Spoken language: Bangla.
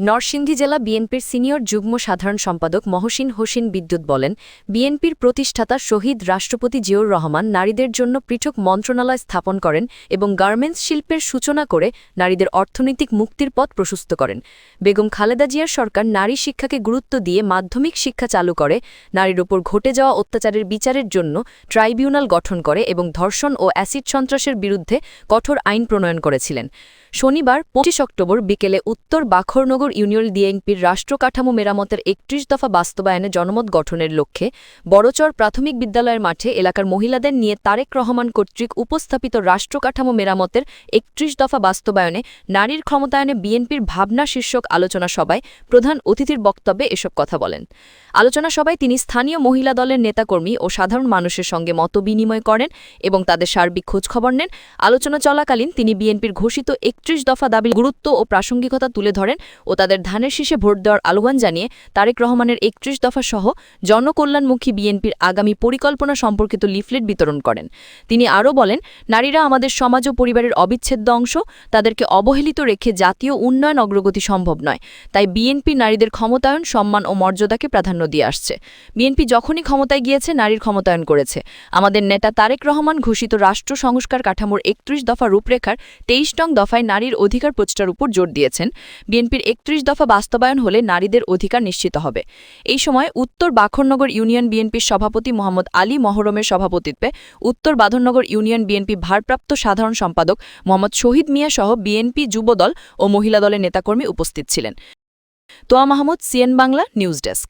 নরসিংদী জেলা বিএনপির সিনিয়র যুগ্ম সাধারণ সম্পাদক মহসিন হোসেন বিদ্যুৎ বলেন, বিএনপির প্রতিষ্ঠাতা শহীদ রাষ্ট্রপতি জিয়ুর রহমান নারীদের জন্য পৃথক মন্ত্রণালয় স্থাপন করেন এবং গার্মেন্টস শিল্পের সূচনা করে নারীদের অর্থনৈতিক মুক্তির পথ প্রশস্ত করেন। বেগম খালেদা জিয়ার সরকার নারী শিক্ষাকে গুরুত্ব দিয়ে মাধ্যমিক শিক্ষা চালু করে, নারীর ওপর ঘটে যাওয়া অত্যাচারের বিচারের জন্য ট্রাইব্যুনাল গঠন করে এবং ধর্ষণ ও অ্যাসিড সন্ত্রাসের বিরুদ্ধে কঠোর আইন প্রণয়ন করেছিলেন। শনিবার, পঁচিশ অক্টোবর বিকেলে উত্তর বাখরনগর ইউনিয়ন ডিএনপির রাষ্ট্রকাঠামো মেরামতের একত্রিশ দফা বাস্তবায়নে জনমত গঠনের লক্ষ্যে বড়চর প্রাথমিক বিদ্যালয়ের মাঠে এলাকার মহিলাদের নিয়ে তারেক রহমান কর্তৃক উপস্থাপিত রাষ্ট্রকাঠামো মেরামতের একত্রিশ দফা বাস্তবায়নে নারীর ক্ষমতায়নে বিএনপির ভাবনা শীর্ষক আলোচনা সভায় প্রধান অতিথির বক্তব্যে এসব কথা বলেন। আলোচনা সভায় তিনি স্থানীয় মহিলা দলের নেতাকর্মী ও সাধারণ মানুষের সঙ্গে মত বিনিময় করেন এবং তাদের সার্বিক খোঁজখবর নেন। আলোচনা চলাকালীন তিনি বিএনপির ঘোষিত একত্রিশ দফা দাবির গুরুত্ব ও প্রাসঙ্গিকতা তুলে ধরেন ও তাদের ধানের শীষে ভোট দেওয়ার আহ্বান জানিয়ে তারেক রহমানের একত্রিশ দফা সহ জনকল্যাণমুখী বিএনপির আগামী পরিকল্পনা সম্পর্কিত লিফলেট বিতরণ করেন। তিনি আরও বলেন, নারীরা আমাদের সমাজ ও পরিবারের অবিচ্ছেদ্য অংশ, তাদেরকে অবহেলিত রেখে জাতীয় উন্নয়ন অগ্রগতি সম্ভব নয়। তাই বিএনপি নারীদের ক্ষমতায়ন, সম্মান ও মর্যাদাকে প্রাধান্য দিয়ে আসছে। বিএনপি যখনই ক্ষমতায় গিয়েছে, নারীর ক্ষমতায়ন করেছে। আমাদের নেতা তারেক রহমান ঘোষিত রাষ্ট্র সংস্কার কাঠামোর একত্রিশ দফা রূপরেখার তেইশ নং দফায় নারীর অধিকার প্রতিষ্ঠার উপর জোর দিয়েছেন। বিএনপির একত্রিশ দফা বাস্তবায়ন হলে নারীদের অধিকার নিশ্চিত হবে। এই সময় উত্তর বাখরনগর ইউনিয়ন বিএনপির সভাপতি মোহাম্মদ আলী মহরমের সভাপতিত্বে উত্তর বাঁধননগর ইউনিয়ন বিএনপি ভারপ্রাপ্ত সাধারণ সম্পাদক মোহাম্মদ শহীদ মিয়া সহ বিএনপি যুবদল ও মহিলা দলের নেতাকর্মী উপস্থিত ছিলেন। Toya Mahmud, CN Bangla, news desk.